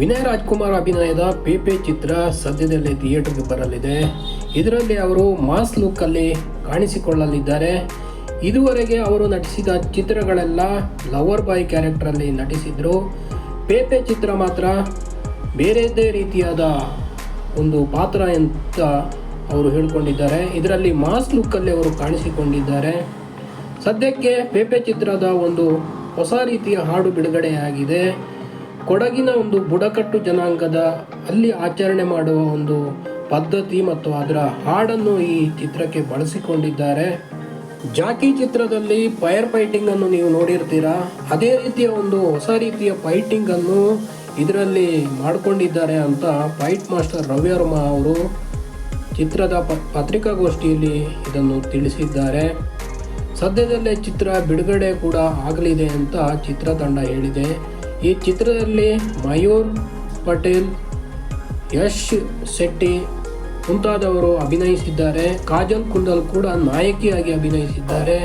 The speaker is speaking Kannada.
ವಿನಯ್ ರಾಜ್ಕುಮಾರ್ ಅಭಿನಯದ ಪೇಪೆ ಚಿತ್ರ ಸದ್ಯದಲ್ಲೇ ಥಿಯೇಟರ್ಗೆ ಬರಲಿದೆ. ಇದರಲ್ಲಿ ಅವರು ಮಾಸ್ ಲುಕ್ಕಲ್ಲಿ ಕಾಣಿಸಿಕೊಳ್ಳಲಿದ್ದಾರೆ. ಇದುವರೆಗೆ ಅವರು ನಟಿಸಿದ ಚಿತ್ರಗಳೆಲ್ಲ ಲವರ್ ಬಾಯ್ ಕ್ಯಾರೆಕ್ಟರಲ್ಲಿ ನಟಿಸಿದರು. ಪೇಪೆ ಚಿತ್ರ ಮಾತ್ರ ಬೇರೆದೇ ರೀತಿಯಾದ ಒಂದು ಪಾತ್ರ ಅಂತ ಅವರು ಹೇಳಿಕೊಂಡಿದ್ದಾರೆ. ಇದರಲ್ಲಿ ಮಾಸ್ ಲುಕ್ಕಲ್ಲಿ ಅವರು ಕಾಣಿಸಿಕೊಂಡಿದ್ದಾರೆ. ಸದ್ಯಕ್ಕೆ ಪೇಪೆ ಚಿತ್ರದ ಒಂದು ಹೊಸ ರೀತಿಯ ಹಾಡು ಬಿಡುಗಡೆಯಾಗಿದೆ. ಕೊಡಗಿನ ಒಂದು ಬುಡಕಟ್ಟು ಜನಾಂಗದ ಅಲ್ಲಿ ಆಚರಣೆ ಮಾಡುವ ಒಂದು ಪದ್ಧತಿ ಮತ್ತು ಅದರ ಹಾಡನ್ನು ಈ ಚಿತ್ರಕ್ಕೆ ಬಳಸಿಕೊಂಡಿದ್ದಾರೆ. ಜಾಕಿ ಚಿತ್ರದಲ್ಲಿ ಫೈರ್ ಫೈಟಿಂಗ್ ಅನ್ನು ನೀವು ನೋಡಿರ್ತೀರಾ? ಅದೇ ರೀತಿಯ ಒಂದು ಹೊಸ ರೀತಿಯ ಫೈಟಿಂಗ್ ಅನ್ನು ಇದರಲ್ಲಿ ಮಾಡಿಕೊಂಡಿದ್ದಾರೆ ಅಂತ ಫೈಟ್ ಮಾಸ್ಟರ್ ರವಿವರ್ಮ ಅವರು ಚಿತ್ರದ ಪತ್ರಿಕಾಗೋಷ್ಠಿಯಲ್ಲಿ ಇದನ್ನು ತಿಳಿಸಿದ್ದಾರೆ. ಸದ್ಯದಲ್ಲೇ ಚಿತ್ರ ಬಿಡುಗಡೆ ಕೂಡ ಆಗಲಿದೆ ಅಂತ ಚಿತ್ರತಂಡ ಹೇಳಿದೆ. ಈ ಚಿತ್ರದಲ್ಲಿ ಮಯೂರ್ ಪಟೇಲ್ ಯಶ್ ಶೆಟ್ಟಿ ಮುಂತಾದವರು ಅಭಿನಯಿಸಿದ್ದಾರೆ. ಕಾಜಲ್ ಕುಂದಲ್ ಕೂಡ ನಾಯಕಿಯಾಗಿ ಅಭಿನಯಿಸಿದ್ದಾರೆ.